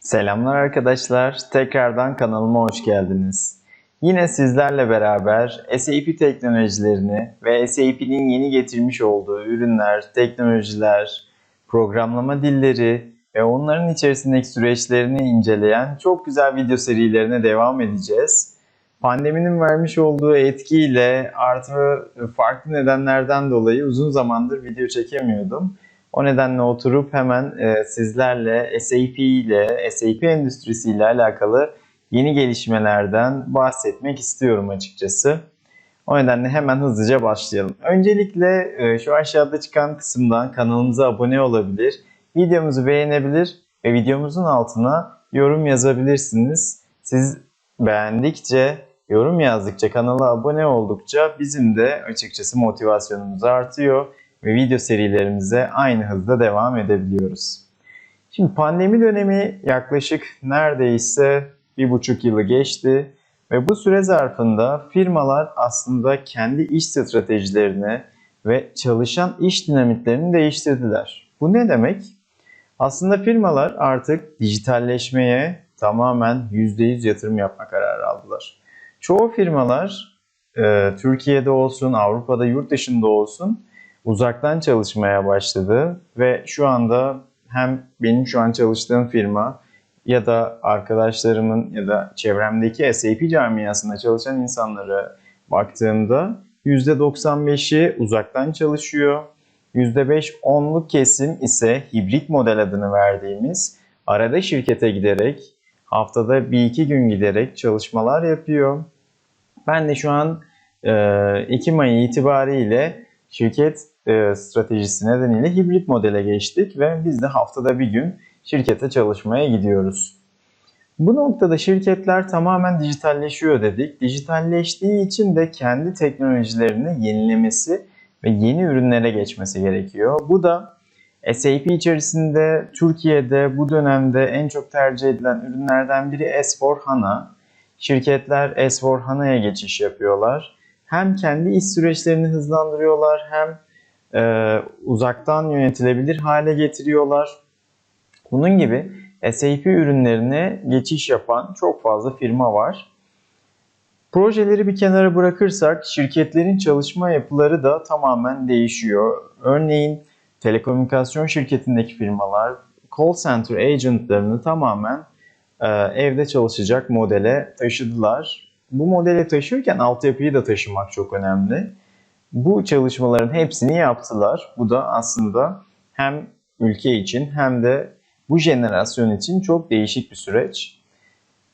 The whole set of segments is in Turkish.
Selamlar arkadaşlar. Tekrardan kanalıma hoş geldiniz. Yine sizlerle beraber SAP teknolojilerini ve SAP'nin yeni getirmiş olduğu ürünler, teknolojiler, programlama dilleri ve onların içerisindeki süreçlerini inceleyen çok güzel video serilerine devam edeceğiz. Pandeminin vermiş olduğu etkiyle artı farklı nedenlerden dolayı uzun zamandır video çekemiyordum. O nedenle oturup hemen e, sizlerle SAP ile, SAP endüstrisi ile alakalı yeni gelişmelerden bahsetmek istiyorum açıkçası. O nedenle hemen hızlıca başlayalım. Öncelikle e, şu aşağıda çıkan kısımdan kanalımıza abone olabilir, videomuzu beğenebilir ve videomuzun altına yorum yazabilirsiniz. Siz beğendikçe, yorum yazdıkça, kanala abone oldukça bizim de açıkçası motivasyonumuz artıyor ve video serilerimize aynı hızda devam edebiliyoruz. Şimdi pandemi dönemi yaklaşık neredeyse bir buçuk yılı geçti ve bu süre zarfında firmalar aslında kendi iş stratejilerini ve çalışan iş dinamiklerini değiştirdiler. Bu ne demek? Aslında firmalar artık dijitalleşmeye tamamen %100 yatırım yapma kararı aldılar. Çoğu firmalar e, Türkiye'de olsun, Avrupa'da, yurt dışında olsun uzaktan çalışmaya başladı ve şu anda hem benim şu an çalıştığım firma ya da arkadaşlarımın ya da çevremdeki SAP camiasında çalışan insanlara baktığımda %95'i uzaktan çalışıyor. %5-10'luk kesim ise hibrit model adını verdiğimiz arada şirkete giderek haftada bir iki gün giderek çalışmalar yapıyor. Ben de şu an e, Ekim ayı itibariyle şirket e, stratejisi nedeniyle hibrit modele geçtik ve biz de haftada bir gün şirkete çalışmaya gidiyoruz. Bu noktada şirketler tamamen dijitalleşiyor dedik. Dijitalleştiği için de kendi teknolojilerini yenilemesi ve yeni ürünlere geçmesi gerekiyor. Bu da SAP içerisinde Türkiye'de bu dönemde en çok tercih edilen ürünlerden biri S4HANA. Şirketler S4HANA'ya geçiş yapıyorlar. Hem kendi iş süreçlerini hızlandırıyorlar hem e, uzaktan yönetilebilir hale getiriyorlar. Bunun gibi SAP ürünlerine geçiş yapan çok fazla firma var. Projeleri bir kenara bırakırsak şirketlerin çalışma yapıları da tamamen değişiyor. Örneğin telekomünikasyon şirketindeki firmalar call center agentlarını tamamen e, evde çalışacak modele taşıdılar. Bu modele taşırken altyapıyı da taşımak çok önemli. Bu çalışmaların hepsini yaptılar. Bu da aslında hem ülke için hem de bu jenerasyon için çok değişik bir süreç.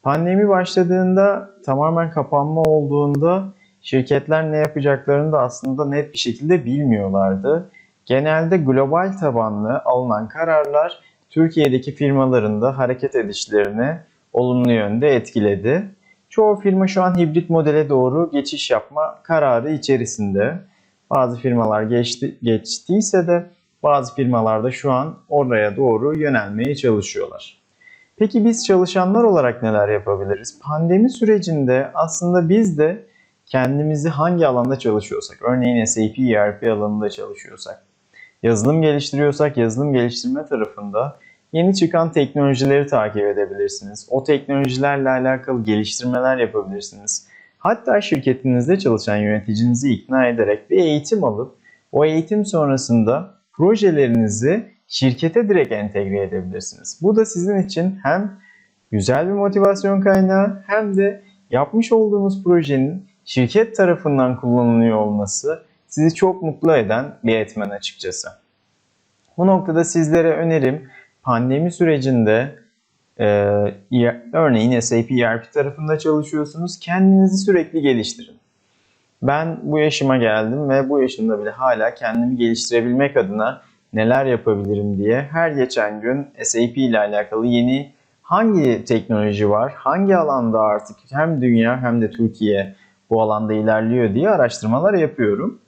Pandemi başladığında tamamen kapanma olduğunda şirketler ne yapacaklarını da aslında net bir şekilde bilmiyorlardı. Genelde global tabanlı alınan kararlar Türkiye'deki firmaların da hareket edişlerini olumlu yönde etkiledi. Çoğu firma şu an hibrit modele doğru geçiş yapma kararı içerisinde. Bazı firmalar geçti, geçtiyse de bazı firmalar da şu an oraya doğru yönelmeye çalışıyorlar. Peki biz çalışanlar olarak neler yapabiliriz? Pandemi sürecinde aslında biz de kendimizi hangi alanda çalışıyorsak, örneğin SAP ERP alanında çalışıyorsak, yazılım geliştiriyorsak yazılım geliştirme tarafında yeni çıkan teknolojileri takip edebilirsiniz. O teknolojilerle alakalı geliştirmeler yapabilirsiniz. Hatta şirketinizde çalışan yöneticinizi ikna ederek bir eğitim alıp o eğitim sonrasında projelerinizi şirkete direkt entegre edebilirsiniz. Bu da sizin için hem güzel bir motivasyon kaynağı hem de yapmış olduğunuz projenin şirket tarafından kullanılıyor olması sizi çok mutlu eden bir etmen açıkçası. Bu noktada sizlere önerim pandemi sürecinde e, örneğin SAP ERP tarafında çalışıyorsunuz. Kendinizi sürekli geliştirin. Ben bu yaşıma geldim ve bu yaşımda bile hala kendimi geliştirebilmek adına neler yapabilirim diye her geçen gün SAP ile alakalı yeni hangi teknoloji var, hangi alanda artık hem dünya hem de Türkiye bu alanda ilerliyor diye araştırmalar yapıyorum.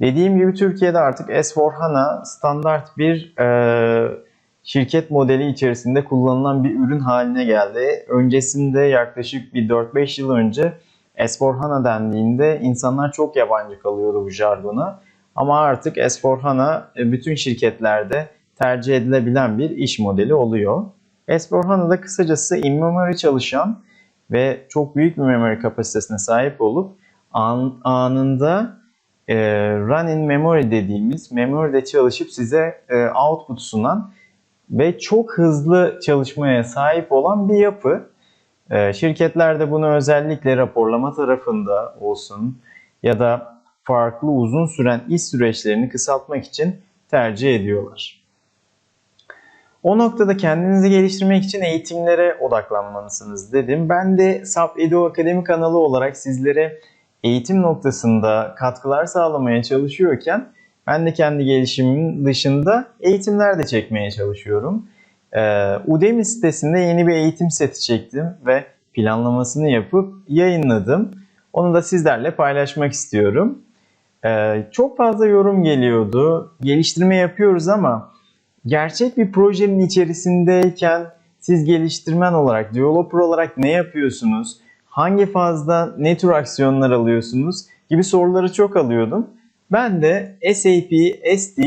Dediğim gibi Türkiye'de artık S4HANA standart bir e, şirket modeli içerisinde kullanılan bir ürün haline geldi. Öncesinde yaklaşık bir 4-5 yıl önce S4HANA dendiğinde insanlar çok yabancı kalıyordu bu jargona. Ama artık S4HANA bütün şirketlerde tercih edilebilen bir iş modeli oluyor. S4HANA'da kısacası in-memory çalışan ve çok büyük bir memory kapasitesine sahip olup an, anında e, run in memory dediğimiz memory'de çalışıp size e, output sunan ve çok hızlı çalışmaya sahip olan bir yapı. E, şirketler de bunu özellikle raporlama tarafında olsun ya da farklı uzun süren iş süreçlerini kısaltmak için tercih ediyorlar. O noktada kendinizi geliştirmek için eğitimlere odaklanmalısınız dedim. Ben de SAP Edu Akademi kanalı olarak sizlere eğitim noktasında katkılar sağlamaya çalışıyorken ben de kendi gelişimimin dışında eğitimler de çekmeye çalışıyorum. Ee, Udemy sitesinde yeni bir eğitim seti çektim ve planlamasını yapıp yayınladım. Onu da sizlerle paylaşmak istiyorum. Ee, çok fazla yorum geliyordu. Geliştirme yapıyoruz ama gerçek bir projenin içerisindeyken siz geliştirmen olarak, developer olarak ne yapıyorsunuz? Hangi fazla ne tür aksiyonlar alıyorsunuz? Gibi soruları çok alıyordum. Ben de SAP SD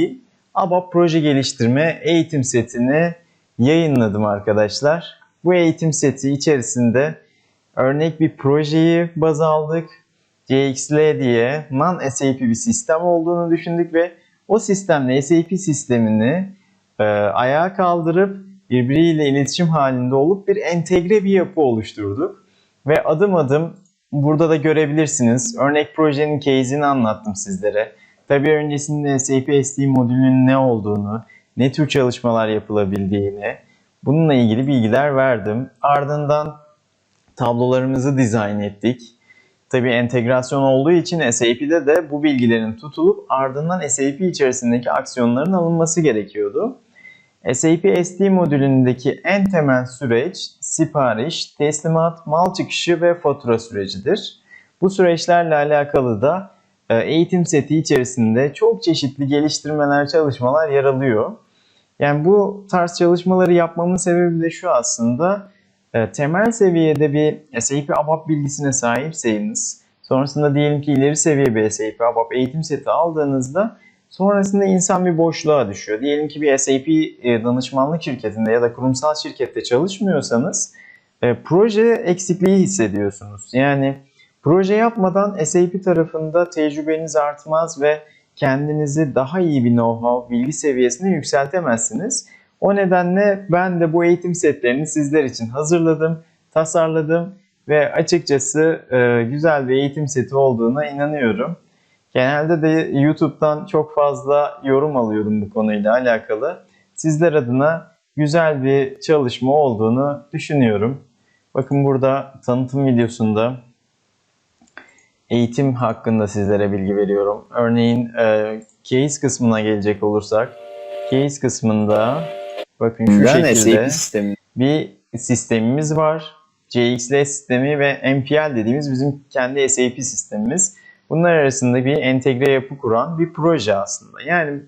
ABAP proje geliştirme eğitim setini yayınladım arkadaşlar. Bu eğitim seti içerisinde örnek bir projeyi baz aldık. CXL diye non-SAP bir sistem olduğunu düşündük ve o sistemle SAP sistemini e, ayağa kaldırıp birbiriyle iletişim halinde olup bir entegre bir yapı oluşturduk. Ve adım adım burada da görebilirsiniz. Örnek projenin case'ini anlattım sizlere. Tabii öncesinde SAP SD modülünün ne olduğunu, ne tür çalışmalar yapılabildiğini, bununla ilgili bilgiler verdim. Ardından tablolarımızı dizayn ettik. Tabii entegrasyon olduğu için SAP'de de bu bilgilerin tutulup ardından SAP içerisindeki aksiyonların alınması gerekiyordu. SAP SD modülündeki en temel süreç sipariş, teslimat, mal çıkışı ve fatura sürecidir. Bu süreçlerle alakalı da e, eğitim seti içerisinde çok çeşitli geliştirmeler, çalışmalar yer alıyor. Yani bu tarz çalışmaları yapmamın sebebi de şu aslında e, temel seviyede bir SAP ABAP bilgisine sahipseniz sonrasında diyelim ki ileri seviye bir SAP ABAP eğitim seti aldığınızda Sonrasında insan bir boşluğa düşüyor. Diyelim ki bir SAP e, danışmanlık şirketinde ya da kurumsal şirkette çalışmıyorsanız e, proje eksikliği hissediyorsunuz. Yani proje yapmadan SAP tarafında tecrübeniz artmaz ve kendinizi daha iyi bir know-how, bilgi seviyesine yükseltemezsiniz. O nedenle ben de bu eğitim setlerini sizler için hazırladım, tasarladım ve açıkçası e, güzel bir eğitim seti olduğuna inanıyorum. Genelde de YouTube'dan çok fazla yorum alıyordum bu konuyla alakalı. Sizler adına güzel bir çalışma olduğunu düşünüyorum. Bakın burada tanıtım videosunda eğitim hakkında sizlere bilgi veriyorum. Örneğin e, case kısmına gelecek olursak case kısmında bakın şu Ben şekilde sistemi. bir sistemimiz var. CXL sistemi ve MPL dediğimiz bizim kendi SAP sistemimiz. Bunlar arasında bir entegre yapı kuran bir proje aslında. Yani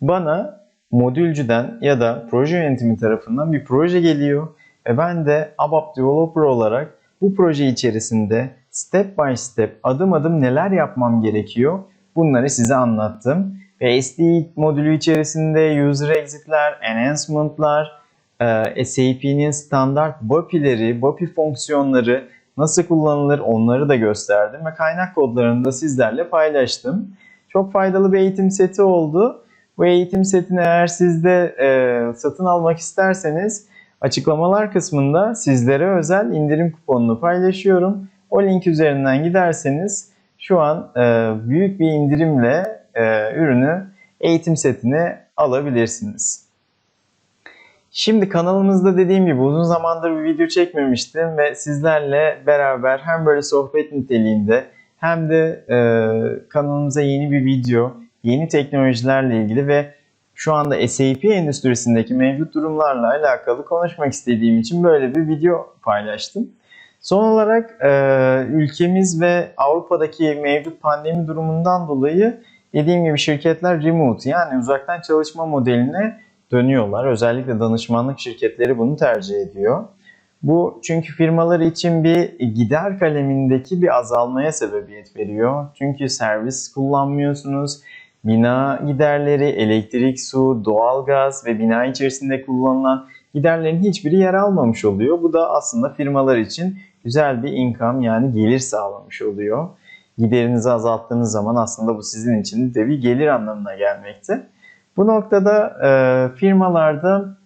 bana modülcüden ya da proje yönetimi tarafından bir proje geliyor ve ben de ABAP Developer olarak bu proje içerisinde step by step adım adım neler yapmam gerekiyor bunları size anlattım. Ve SD modülü içerisinde user exit'ler, enhancement'lar, SAP'nin standart BAPI'leri, BAPI fonksiyonları nasıl kullanılır onları da gösterdim ve kaynak kodlarını da sizlerle paylaştım. Çok faydalı bir eğitim seti oldu. Bu eğitim setini eğer siz de e, satın almak isterseniz açıklamalar kısmında sizlere özel indirim kuponunu paylaşıyorum. O link üzerinden giderseniz şu an e, büyük bir indirimle e, ürünü eğitim setini alabilirsiniz. Şimdi kanalımızda dediğim gibi uzun zamandır bir video çekmemiştim ve sizlerle beraber hem böyle sohbet niteliğinde hem de e, kanalımıza yeni bir video, yeni teknolojilerle ilgili ve şu anda SAP endüstrisindeki mevcut durumlarla alakalı konuşmak istediğim için böyle bir video paylaştım. Son olarak e, ülkemiz ve Avrupa'daki mevcut pandemi durumundan dolayı dediğim gibi şirketler remote yani uzaktan çalışma modeline dönüyorlar. Özellikle danışmanlık şirketleri bunu tercih ediyor. Bu çünkü firmalar için bir gider kalemindeki bir azalmaya sebebiyet veriyor. Çünkü servis kullanmıyorsunuz. Bina giderleri, elektrik, su, doğalgaz ve bina içerisinde kullanılan giderlerin hiçbiri yer almamış oluyor. Bu da aslında firmalar için güzel bir income yani gelir sağlamış oluyor. Giderinizi azalttığınız zaman aslında bu sizin için de bir gelir anlamına gelmekte. Bu noktada e, firmalarda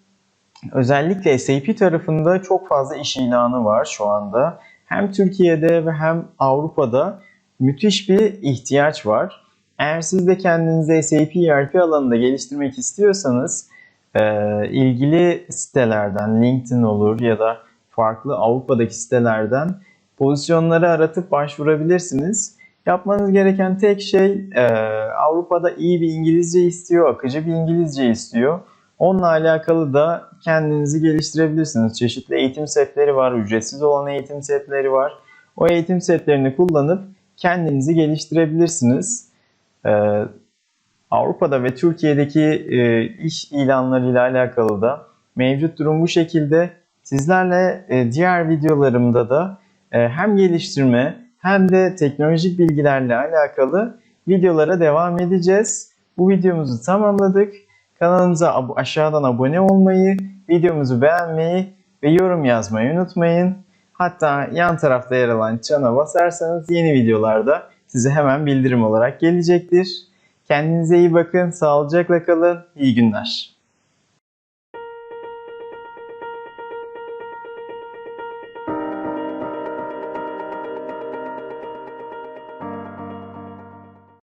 özellikle SAP tarafında çok fazla iş ilanı var şu anda. Hem Türkiye'de ve hem Avrupa'da müthiş bir ihtiyaç var. Eğer siz de kendinizi SAP ERP alanında geliştirmek istiyorsanız e, ilgili sitelerden LinkedIn olur ya da farklı Avrupa'daki sitelerden pozisyonları aratıp başvurabilirsiniz. Yapmanız gereken tek şey e, Avrupa'da iyi bir İngilizce istiyor, akıcı bir İngilizce istiyor. Onunla alakalı da kendinizi geliştirebilirsiniz. Çeşitli eğitim setleri var, ücretsiz olan eğitim setleri var. O eğitim setlerini kullanıp kendinizi geliştirebilirsiniz. Ee, Avrupa'da ve Türkiye'deki e, iş ilanlarıyla alakalı da mevcut durum bu şekilde. Sizlerle e, diğer videolarımda da e, hem geliştirme hem de teknolojik bilgilerle alakalı videolara devam edeceğiz. Bu videomuzu tamamladık. Kanalımıza ab- aşağıdan abone olmayı, videomuzu beğenmeyi ve yorum yazmayı unutmayın. Hatta yan tarafta yer alan çana basarsanız yeni videolarda size hemen bildirim olarak gelecektir. Kendinize iyi bakın, sağlıcakla kalın, iyi günler.